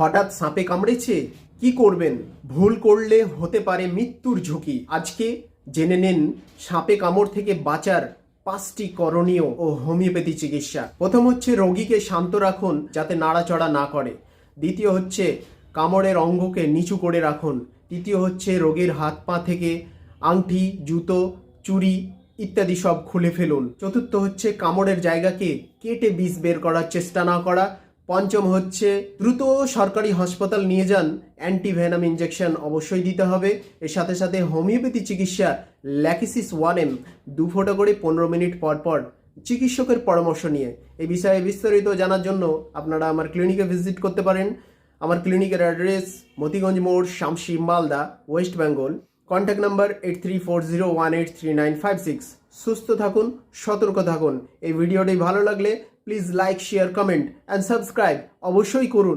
হঠাৎ সাপে কামড়েছে? কি করবেন? ভুল করলে হতে পারে মৃত্যুর ঝুঁকি। আজকে জেনে নেন, সাপে কামড় থেকে বাঁচার পাঁচটি করণীয় ও হোমিওপ্যাথি চিকিৎসা। প্রথম হচ্ছে রোগীকে শান্ত রাখুন, যাতে নাড়াচড়া না করে। দ্বিতীয় হচ্ছে কামড়ের অঙ্গকে নিচু করে রাখুন। তৃতীয় হচ্ছে রোগীর হাত পা থেকে আংটি, জুতো চুরি ইত্যাদি সব খুলে ফেলুন। চতুর্থ হচ্ছে কামড়ের জায়গাকে কেটে বিষ বের করার চেষ্টা না করা। পঞ্চম হচ্ছে, দ্রুত সরকারি হাসপাতাল নিয়ে যান। অ্যান্টিভেনাম ইঞ্জেকশন অবশ্যই দিতে হবে। এর সাথে সাথে হোমিওপ্যাথি চিকিৎসা, ল্যাকিসিস ওয়ান এম, দু ফোঁটা করে পনেরো মিনিট পর পর চিকিৎসকের পরামর্শ নিয়ে। এই বিষয়ে বিস্তারিত জানার জন্য আপনারা আমার ক্লিনিকে ভিজিট করতে পারেন। আমার ক্লিনিকের অ্যাড্রেস, মতিগঞ্জ মোড়, Shamsi Malda, West Bengal. Contact number eight three four zero one eight three nine five six. সুস্থ থাকুন, সতর্ক থাকুন। এই ভিডিওটি ভালো লাগলে please like share comment and subscribe অবশ্যই করুন।